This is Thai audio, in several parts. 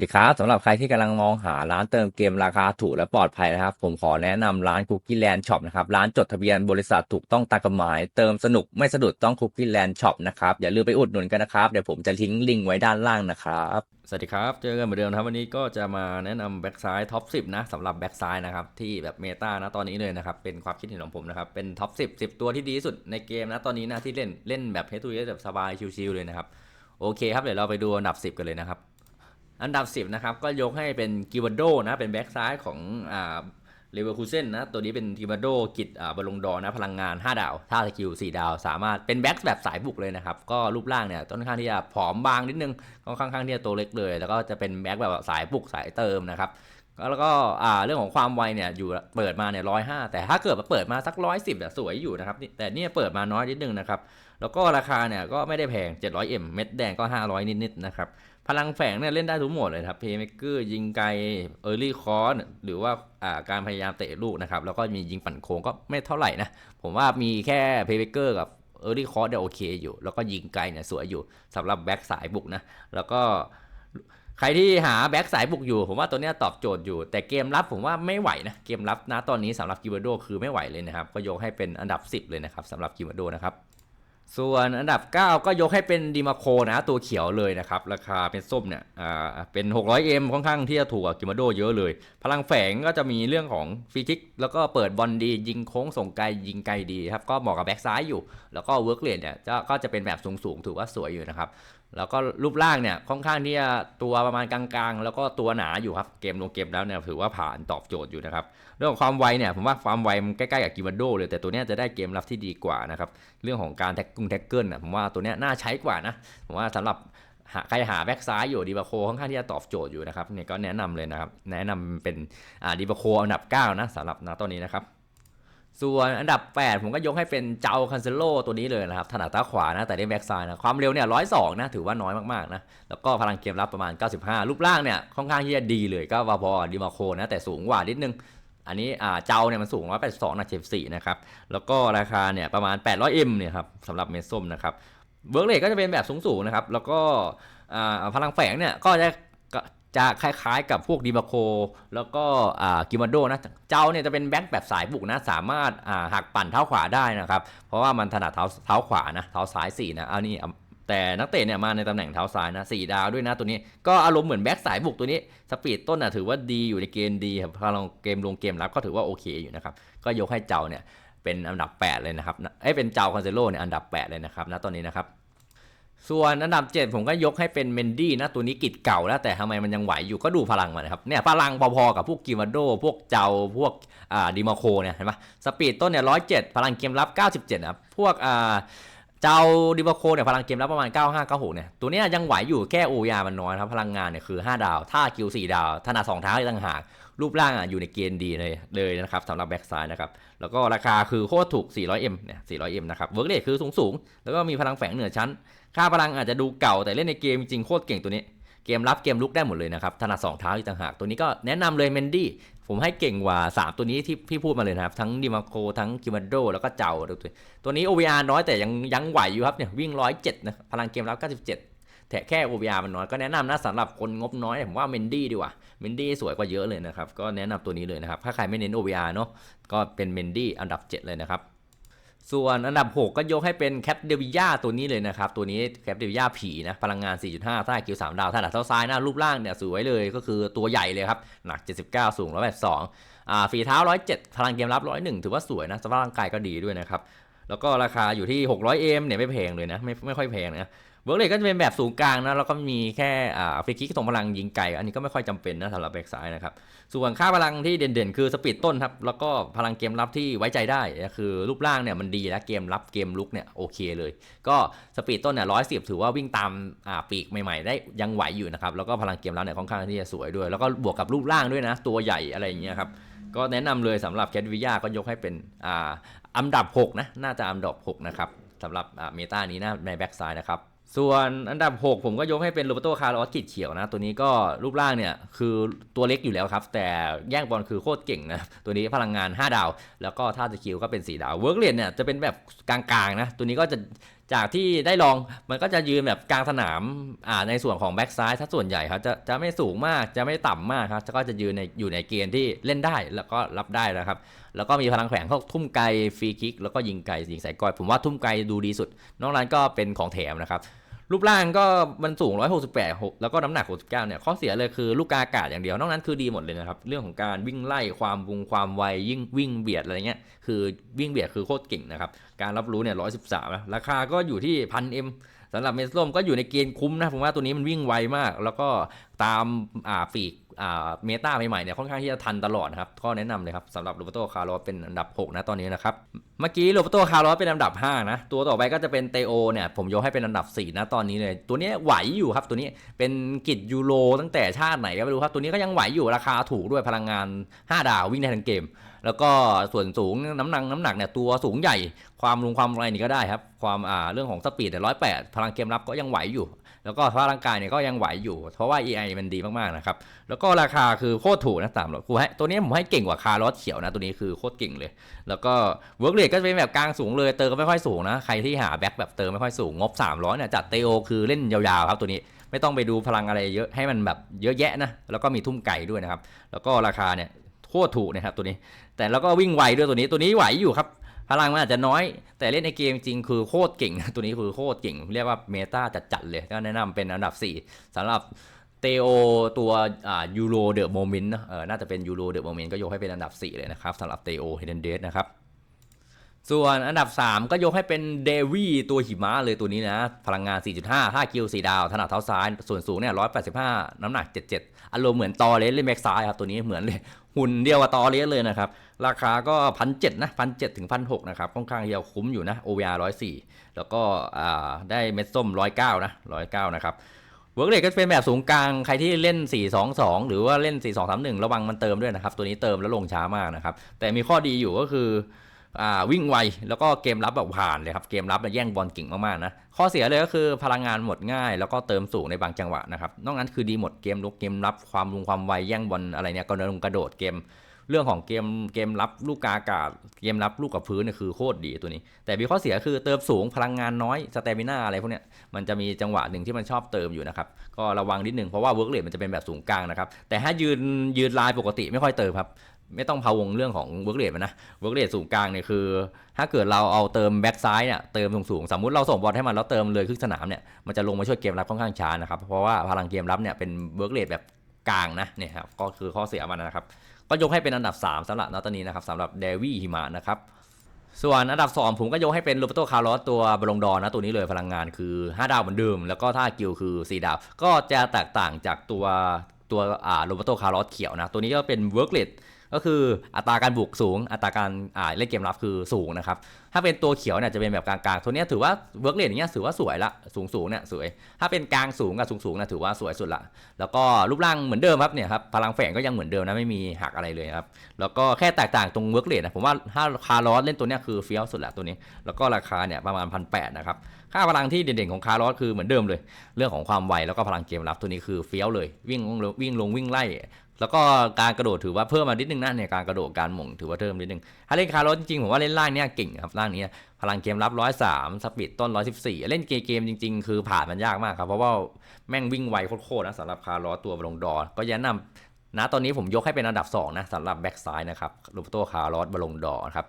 สวัสดีครับสำหรับใครที่กำลังมองหาร้านเติมเกมราคาถูกและปลอดภัยนะครับ ผมขอแนะนำร้าน Cookie Land Shop นะครับ ร้านจดทะเบียนบริษัทถูกต้องตามกฎหมาย เติมสนุกไม่สะดุดต้อง Cookie Land Shop นะครับ อย่าลืมไปอุดหนุนกันนะครับ เดี๋ยวผมจะทิ้งลิงก์ไว้ด้านล่างนะครับ สวัสดีครับ เจอกันเหมือนเดิมครับวันนี้ก็จะมาแนะนำแบ็กซ้ายท็อป10นะสำหรับแบ็กซ้ายนะครับที่แบบเมตานะตอนนี้เลยนะครับเป็นความคิดเห็นของผมนะครับเป็นท็อป10 10 ตัวที่ดีที่สุดในเกมนะตอนนี้นะที่เล่นเล่นแบบเฮตูเยแบบสบายชิวๆเลยนะครับโอเคครับเดี๋ยวเราไปดูอันดับ 10 กันเลยนะครับ อันดับ 10 นะครับ ก็ยกให้เป็นกิวันโดนะ เป็นแบ็กซ้ายของอ่าเลเวอร์คูเซนนะ ตัวนี้เป็นกิวันโดกิจอ่าบอลลงดอนะ พลังงาน 5 ดาว ท่าสกิล 4 ดาว สามารถเป็นแบ็กแบบสายบุกเลยนะครับ ก็รูปร่างเนี่ยค่อนข้างที่จะผอมบางนิดนึงก็ค่อนข้างที่จะตัวเล็กเลย แล้วก็จะเป็นแบ็กแบบสายบุกสายเติมนะครับแล้วก็อ่าเรื่องของความไวเนี่ยอยู่เปิดมาเนี่ยร้อยห้าแต่ถ้าเกิดมาเปิดมาสักร้อยสิบสวยอยู่นะครับนี่แต่เนี่ยเปิดมาน้อยนิดนึงนะครับ แล้วก็ราคาเนี่ยก็ไม่ได้แพง 700M เม็ดแดงก็ 500 นิดๆนะครับ พลังแฝงเนี่ยเล่นได้ทุกหมดเลยครับเพย์เมเกอร์ยิงไกลเออร์ลี่คอร์หรือว่าอ่าการพยายามเตะลูกนะครับ แล้วก็มียิงปั่นโค้งก็ไม่เท่าไหร่นะ ผมว่ามีแค่เพย์เมเกอร์กับเออร์ลี่คอร์เนี่ยโอเคอยู่ แล้วก็ยิงไกลเนี่ยสวยอยู่สำหรับแบ็กสายบุกนะ แล้วก็ใครที่หาแบ็กสายบุกอยู่ ผมว่าตัวเนี้ยตอบโจทย์อยู่ แต่เกมรับผมว่าไม่ไหวนะ เกมรับนะตอนนี้สำหรับกิวาโดคือไม่ไหวเลยนะครับ ก็ยกให้เป็นอันดับ 10 เลยนะครับสำหรับกิวาโดนะครับ ส่วนอันดับ 9 ก็ยกให้เป็นดีมาโคนะตัวเขียวเลยนะครับ ราคาเป็นส้มเนี่ยอ่าเป็น 600M ค่อนข้างที่จะถูกกว่ากิมาโดเยอะเลย พลังแฝงก็จะมีเรื่องของฟรีคิก แล้วก็เปิดบอลดี ยิงโค้งส่งไกลยิงไกลดีครับ ก็เหมาะกับแบ็กซ้ายอยู่ แล้วก็เวิร์กเรทเนี่ยก็จะเป็นแบบสูงๆ ถือว่าสวยอยู่นะครับ แล้วก็รูปร่างเนี่ยค่อนข้างที่จะตัวประมาณกลางๆ แล้วก็ตัวหนาอยู่ครับเกมลงเกมแล้วเนี่ยถือว่าผ่านตอบโจทย์อยู่นะครับเรื่องของความไวเนี่ยผมว่าความไวมันใกล้ๆกับกิวันโดเลยแต่ตัวเนี้ยจะได้เกมรับที่ดีกว่านะครับเรื่องของการแท็กกุ้งแท็กเกิลนะผมว่าตัวเนี้ยน่าใช้กว่านะผมว่าสำหรับหาใครหาแบ็กซ้ายอยู่ดีบาโคค่อนข้างที่จะตอบโจทย์อยู่นะครับเนี่ยก็แนะนำเลยนะครับ แนะนำเป็นอ่าดีบาโคอันดับ 9 นะสำหรับนะตอนนี้นะครับ ส่วนอันดับ 8 ผมก็ยกให้เป็นเจ้าคันเซโลตัวนี้เลยนะครับถนัดตาขวานะแต่ได้แบ็กซ้ายนะความเร็วเนี่ยร้อยสองนะถือว่าน้อยมากๆนะแล้วก็พลังเกมรับประมาณ 95 รูปร่างเนี่ยค่อนข้างที่จะดีเลยก็วาพอดีมาโคนะแต่สูงกว่านิดนึง อันนี้อ่าเจ้าเนี่ยมันสูง 182หนัก74นะครับ แล้วก็ราคาเนี่ยประมาณ 800M เนี่ยครับสำหรับเมดส้มนะครับเวิร์กเลทก็จะเป็นแบบสูงๆนะครับ แล้วก็พลังแฝงเนี่ยก็จะจะคล้ายๆกับพวกดีบาโค แล้วก็กิมาโดนะ เจ้าเนี่ยจะเป็นแบ็คแบบสายบุกนะ สามารถหักปั่นเท้าขวาได้นะครับ เพราะว่ามันถนัดเท้าเท้าขวานะ เท้าซ้าย4นะเอานี่ แต่นักเตะเนี่ยมาในตำแหน่งเท้าซ้ายนะสี่ดาวด้วยนะตัวนี้ ก็อารมณ์เหมือนแบ็คสายบุกตัวนี้สปีดต้นอะถือว่าดีอยู่ในเกณฑ์ดีครับพลังเกมลงเกมรับก็ถือว่าโอเคอยู่นะครับก็ยกให้เจ้าเนี่ยเป็นอันดับ 8 เลยนะครับเอ้เป็นเจ้าคอนเซโลเนี่ยอันดับ 8 เลยนะครับณตอนนี้นะครับส่วนอันดับ 7 ผมก็ยกให้เป็นเมนดี้นะตัวนี้กิจเก่าแล้วแต่ทำไมมันยังไหวอยู่ก็ดูพลังมันนะครับเนี่ยพลังพอๆกับพวกกิมาโด พวกเจ้าพวกอ่าดิมาโคเนี่ยเห็นปะสปีดต้นเนี่ยร้อยเพลังเกมรับ 97นะครับพวกอ่า เจ้าดิมาโคเนี่ยพลังเกมรับประมาณ 95 96เนี่ยตัวเนี้ยยังไหวอยู่แค่โอยามันน้อยครับพลังงานเนี่ยคือ 5 ดาว ถ้าคิว4ดาว ถนัด2เท้าอีกต่างหากรูปร่างอะอยู่ในเกณฑ์ดีเลยเลยนะครับสำหรับแบ็กซ้ายนะครับแล้วก็ราคาคือโคตรถูก 400M เนี่ย 400M นะครับเวิร์กเรทคือสูงสูงแล้วก็มีพลังแฝงเหนือชั้น ค่าพลังอาจจะดูเก่าแต่เล่นในเกมจริงโคตรเก่งตัวนี้เกมรับเกมลุกได้หมดเลยนะครับถนัด2เท้าอีกต่างหากตัวนี้ก็แนะนำเลยเมนดี้ ผมให้เก่งกว่า 3 ตัวนี้ที่พี่พูดมาเลยนะครับ ทั้งดิมาโคทั้งคิมันโดแล้วก็เจ้าตัวตัวนี้ OVR น้อยแต่ยังยังไหวอยู่ครับเนี่ยวิ่ง 107นะพลังเกมรับ 97 แต่แค่ OVR มันน้อยก็แนะนำนะสำหรับคนงบน้อย ผมว่าเมนดี้ดีกว่าเมนดี้สวยกว่าเยอะเลยนะครับ ก็แนะนำตัวนี้เลยนะครับ ถ้าใครไม่เน้น OVR เนาะก็เป็นเมนดี้อันดับ 7 เลยนะครับ ส่วนอันดับ 6 ก็ยกให้เป็นแคปเดวิยาตัวนี้เลยนะครับ ตัวนี้แคปเดวิยาผีนะ พลังงาน 4.5ถ้าคิว3ดาวถ้าดัดเท้าซ้ายหน้ารูปร่างเนี่ยสวยเลยก็คือตัวใหญ่เลยครับ หนัก 79 สูง 182อ่าฝีเท้า 107 พลังเกมรับ 101 ถือว่าสวยนะสภาพร่างกายก็ดีด้วยนะครับ แล้วก็ราคาอยู่ที่ 600M เนี่ยไม่แพงเลยนะ ไม่ไม่ค่อยแพงนะ เวิร์กเลยก็จะเป็นแบบสูงกลางนะแล้วก็มีแค่อ่าฟรีคิกส่งพลังยิงไกลอันนี้ก็ไม่ค่อยจำเป็นนะสำหรับแบ็กซ้ายนะครับส่วนค่าพลังที่เด่นๆ คือสปีดต้นครับแล้วก็พลังเกมรับที่ไว้ใจได้คือรูปร่างเนี่ยมันดีแล้วเกมรับเกมลุกเนี่ยโอเคเลย ก็สปีดต้นเนี่ยร้อยสิบถือว่าวิ่งตามอ่าปีกใหม่ๆ ได้ยังไหวอยู่นะครับแล้วก็พลังเกมรับเนี่ยค่อนข้างที่จะสวยด้วย แล้วก็บวกกับรูปร่างด้วยนะตัวใหญ่อะไรอย่างเงี้ยครับก็แนะนำเลยสำหรับแคทวิยาก็ยกให้เป็นอ่าอันดับ6นะน่าจะอันดับ6นะครับสำหรับเมตานี้นะในแบ็กซ้ายนะครับ ส่วนอันดับ 6 ผมก็ยกให้เป็นโรเบโตคาร์ลอสกิดเขียวนะ ตัวนี้ก็รูปร่างเนี่ยคือตัวเล็กอยู่แล้วครับ แต่แย่งบอลคือโคตรเก่งนะ ตัวนี้พลังงาน 5 ดาว แล้วก็ท่าสกิลก็เป็น 4 ดาวเวิร์กเรียนเนี่ยจะเป็นแบบกลางๆนะ ตัวนี้ก็จะจากที่ได้ลองมันก็จะยืนแบบกลางสนามอ่าในส่วนของแบ็กซ้ายถ้าส่วนใหญ่ครับจะจะไม่สูงมากจะไม่ต่ำมากครับก็จะยืนในอยู่ในเกณฑ์ที่เล่นได้แล้วก็รับได้นะครับ แล้วก็มีพลังแฝงพวกทุ่มไกลฟรีคิก แล้วก็ยิงไกลยิงใส่ก้อยผมว่าทุ่มไกลดูดีสุด นอกนั้นก็เป็นของแถมนะครับ รูปร่างก็มันสูง 168หกแล้วก็น้ำหนัก 69 เนี่ย ข้อเสียเลยคือลูกกาอากาศอย่างเดียว นอกนั้นคือดีหมดเลยนะครับ เรื่องของการวิ่งไล่ความวงความไวยิ่งวิ่งเบียดอะไรเงี้ย คือวิ่งเบียดคือโคตรเก่งนะครับ การรับรู้เนี่ย 113 นะ ราคาก็อยู่ที่พันเอ็ม สำหรับเมสโลมก็อยู่ในเกณฑ์คุ้มนะผมว่าตัวนี้มันวิ่งไวมาก แล้วก็ตามอ่าฟีกอ่าเมตาใหม่ๆเนี่ยค่อนข้างที่จะทันตลอดนะครับก็แนะนำเลยครับสำหรับโรเบโตคาร์ลอสเป็นอันดับ 6 นะตอนนี้นะครับ เมื่อกี้โรเบโตคาร์ลอสเป็นอันดับ 5 นะ ตัวต่อไปก็จะเป็นเตโอเนี่ยผมยกให้เป็นอันดับ 4 นะตอนนี้เลย ตัวนี้ไหวอยู่ครับ ตัวนี้เป็นกิจยูโรตั้งแต่ชาติไหนก็ไม่รู้ครับตัวนี้ก็ยังไหวอยู่ราคาถูกด้วยพลังงาน 5 ดาววิ่งได้ทั้งเกม แล้วก็ส่วนสูงน้ำหนักน้ำหนักเนี่ยตัวสูงใหญ่ ความลงความแรนี่ก็ได้ครับ ความอ่าเรื่องของสปีดเนี่ร้อยแปดพลังเกมรับก็ยังไหวอยู่ แล้วก็สภาพร่างกายเนี่ยก็ยังไหวอยู่ เพราะว่า EI มันดีมากๆนะครับ แล้วก็ราคาคือโคตรถูกนะตามเรากูให้ตัวนี้ผมให้เก่งกว่าคาร์ลอสเขียวนะตัวนี้คือโคตรเก่งเลย แล้วก็เวิร์กเรทก็เป็นแบบกลางสูงเลยเติมก็ไม่ค่อยสูงนะใครที่หาแบ็คแบบเติมไม่ค่อยสูงงบ300เนี่ยจัดเตโอคือเล่นยาวๆครับตัวนี้ไม่ต้องไปดูพลังอะไรเยอะให้มันแบบเยอะแยะนะแล้วก็มีทุ่มไก่ด้วยนะครับ แล้วก็ราคาเนี่ย โคตรถูกนะครับตัวนี้ แต่แล้วก็วิ่งไวด้วยตัวนี้ตัวนี้ไหวอยู่ครับพลังมันอาจจะน้อย แต่เล่นในเกมจริงคือโคตรเก่ง ตัวนี้คือโคตรเก่ง เรียกว่าเมตาจัดๆเลยก็แนะนำเป็นอันดับ 4สำหรับเตโอตัวยูโรเดอะโมเมนต์นะเออน่าจะเป็นยูโรเดอะโมเมนต์ก็ยกให้เป็นอันดับ 4 เลยนะครับสำหรับเตโอเฮเดนเดสนะครับ ส่วนอันดับ 3 ก็ยกให้เป็นเดวี่ตัวหิมะเลยตัวนี้นะ พลังงาน 4.5 5กิล4ดาว ถนัดเท้าซ้าย ส่วนสูงเนี่ย 185 น้ำหนัก 77 อารมณ์เหมือนตอเลสเล่นแบ็กซ้ายครับ ตัวนี้เหมือนเลยหุ่นเดียวกับตอเลสเลยนะครับ ราคาก็พันเนะพันเถึงพันหนะครับ ค่อนข้างที่จะคุ้มอยู่นะ OVR 104 แล้วก็ได้เม็ดส้ม 109 นะ 109 นะครับเวิร์กเรทก็เป็นแบบสูงกลาง ใครที่เล่น 4-2-2 หรือว่าเล่น 4-2-3-1 ระวังมันเติมด้วยนะครับ ตัวนี้เติมแล้วลงช้ามากนะครับ แต่มีข้อดีอยู่ก็คือ วิ่งไวแล้วก็เกมรับแบบผ่านเลยครับเกมรับแย่งบอลเก่งมากๆนะข้อเสียเลยก็คือพลังงานหมดง่าย แล้วก็เติมสูงในบางจังหวะนะครับนอกนั้นคือดีหมดเกมลุกเกมรับความลุงความไวแย่งบอลอะไรเนี่ยกระโดดกระโดดเกมเรื่องของเกมเกมรับลูกกาอากาศ เกมรับลูกกับพื้นเนี่ยคือโคตรดีตัวนี้ แต่มีข้อเสียคือเติมสูงพลังงานน้อยสเตมิน่าอะไรพวกเนี้ยมันจะมีจังหวะหนึ่งที่มันชอบเติมอยู่นะครับ ก็ระวังนิดนึงเพราะว่าเวิร์กเรทมันจะเป็นแบบสูงกลางนะครับ แต่ถ้ายืนยืนลายปกติไม่ค่อยเติมครับ ไม่ต้องพะวงเรื่องของเวิร์กเรทมันนะเวิร์กเรทสูงกลางเนี่ยคือ ถ้าเกิดเราเอาเติมแบ็กซ้ายเนี่ยเติมสูงๆ สมมุติเราส่งบอลให้มันแล้วเติมเลยครึ่งสนามเนี่ยมันจะลงมาช่วยเกมรับค่อนข้างช้านะครับ เพราะว่าพลังเกมรับเนี่ยเป็นเวิร์กเรทแบบกลางนะเนี่ยครับก็คือข้อเสียมันนะครับ ก็ยกให้เป็นอันดับ 3สำหรับนาตอนนี้นะครับสำหรับเดวี่หิมะนะครับส่วนอันดับ 2 ผมก็ยกให้เป็นโรเบโตคาร์ลอสตัวบอลงดอร์นะตัวนี้เลยพลังงานคือ 5 ดาวเหมือนเดิมแล้วก็ถ้ากิลคือ 4 ดาว ก็จะแตกต่างจากตัวตัวอ่าโรเบโตคาร์ลอสเขียวนะตัวนี้ก็เป็นเวิร์กเลด ก็คืออัตราการบุกสูง อัตราการอ่าเล่นเกมรับคือสูงนะครับ ถ้าเป็นตัวเขียวเนี่ยจะเป็นแบบกลางๆ ตัวเนี้ยถือว่าเวิร์กเลดอย่างเงี้ยถือว่าสวยละสูงสูงๆเนี่ยสวย ถ้าเป็นกลางสูงกับสูงสูงๆนะถือว่าสวยสุดละ แล้วก็รูปร่างเหมือนเดิมครับเนี่ยครับพลังแฝงก็ยังเหมือนเดิมนะไม่มีหักอะไรเลยครับ แล้วก็แค่แตกต่างตรงเวิร์กเลดนะผมว่าถ้าคาร์ลอสเล่นตัวเนี้ยคือเฟี้ยวสุดละตัวนี้ แล้วก็ราคาเนี่ยประมาณพันแปดนะครับค่าพลังที่เด่นๆของคาร์ลอสคือเหมือนเดิมเลย เรื่องของความไวแล้วก็พลังเกมรับตัวนี้คือเฟี้ยวเลยวิ่งลงวิ่งลงวิ่งไล่ แล้วก็การกระโดดถือว่าเพิ่มมานิดนึงนะเนี่ยการกระโดดการหม่งถือว่าเพิ่มนิดนึงถ้าเล่นคาร์ลอจริงๆผมว่าเล่นล่างเนี่ยเก่งครับล่างนี้พลังเกมรับ103สปีดต้น114เล่นเกมจริง ๆ คือผ่านมันยากมากครับ เพราะว่าแม่งวิ่งไวโคตรๆนะสำหรับคาร์ลอตัวบอลงดอร์ก็แนะนำนะตอนนี้ผมยกให้เป็นอันดับ2นะสำหรับแบ็กซ้ายนะครับโรเบโตคาร์ลอสบอลงดอร์ครับ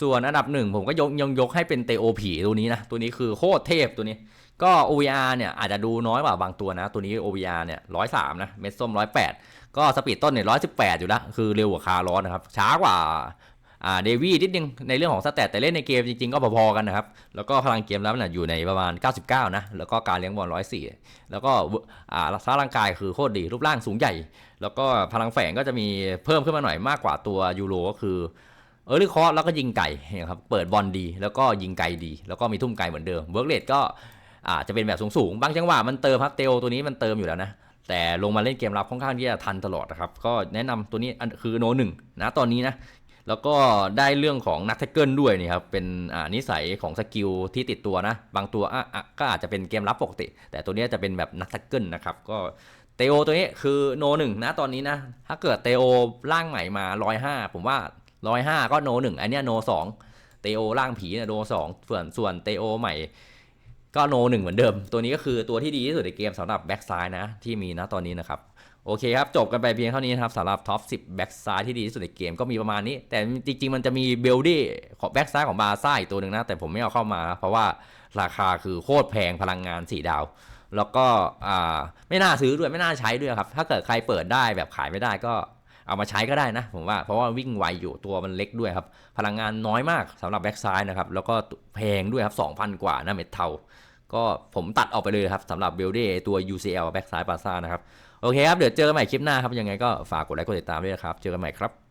ส่วนอันดับหนึ่งผมก็ยกยังยกให้เป็นเตโอผีตัวนี้นะ ตัวนี้คือโคตรเทพตัวนี้ ก็ OVR เนี่ยอาจจะดูน้อยกว่าบางตัวนะ ตัวนี้ OVR เนี่ยร้อยสามนะเม็ดส้มร้อยแปดก็สปีดต้นเนี่ยร้อยสิบแปดอยู่แล้ว คือเร็วกว่าคาร์ลอสนะครับ ช้ากว่าอ่าเดวี่นิดนึงในเรื่องของสแตทแต่เล่นในเกมจริงๆ ก็พอๆกันนะครับ แล้วก็พลังเกมแล้วเนี่ยอยู่ในประมาณ 99 นะ แล้วก็การเลี้ยงบอล104 แล้วก็อ่าสร้างร่างกายคือโคตรดีรูปร่างสูงใหญ่ แล้วก็พลังแฝงก็จะมีเพิ่มขึ้นมาหน่อยมากกว่าตัวยูโรก็คือ เออร์ลี่คอร์แล้วก็ยิงไก่นะครับเปิดบอลดี แล้วก็ยิงไกลดี แล้วก็มีทุ่มไกลเหมือนเดิมเวิร์กเลดก็อาจจะเป็นแบบสูงๆ บางจังหวะมันเติมครับเตโอตัวนี้มันเติมอยู่แล้วนะ แต่ลงมาเล่นเกมรับค่อนข้างที่จะทันตลอดนะครับ ก็แนะนำตัวนี้คือโนหนึ่งนะตอนนี้นะ แล้วก็ได้เรื่องของนักแท็กเกิลด้วยนี่ครับ เป็นนิสัยของสกิลที่ติดตัวนะ บางตัวก็อาจจะเป็นเกมรับปกติ แต่ตัวนี้จะเป็นแบบนักแท็กเกิลนะครับ ก็เตโอตัวนี้คือโนหนึ่งนะตอนนี้นะ ถ้าเกิดเตโอร่างใหม่มาร้อยห้าผมว่า ร้อยห้าก็โนหนึ่งอันเนี้ยโนสองเตโอร่างผีเนี่ยโนสองส่วนส่วนเตโอใหม่ก็โนหนึ่งเหมือนเดิม ตัวนี้ก็คือตัวที่ดีที่สุดในเกมสำหรับแบ็กซ้ายนะ ที่มีนะตอนนี้นะครับ โอเคครับ จบกันไปเพียงเท่านี้นะครับสำหรับท็อป 10 แบ็กซ้ายที่ดีที่สุดในเกมก็มีประมาณนี้ แต่จริง ๆ มันจะมีเบลดี้ของแบ็กซ้ายของบาซ่าอีกตัวหนึ่งนะ แต่ผมไม่เอาเข้ามา เพราะว่าราคาคือโคตรแพงพลังงาน4ดาว แล้วก็ไม่น่าซื้อด้วยไม่น่าใช้ด้วยครับถ้าเกิดใครเปิดได้แบบขายไม่ได้ก็ เอามาใช้ก็ได้นะผมว่าเพราะว่าวิ่งไวอยู่ตัวมันเล็กด้วยครับ พลังงานน้อยมากสำหรับแบ็กซ้ายนะครับ แล้วก็แพงด้วยครับ 2,000 กว่านะเม็ดเทาก็ผมตัดออกไปเลยครับสำหรับเบลเดตัว UCL แบ็กซ้ายปาซ่านะครับ โอเคครับ เดี๋ยวเจอกันใหม่คลิปหน้าครับ ยังไงก็ฝากกดไลค์กดติดตามด้วยนะครับ เจอกันใหม่ครับ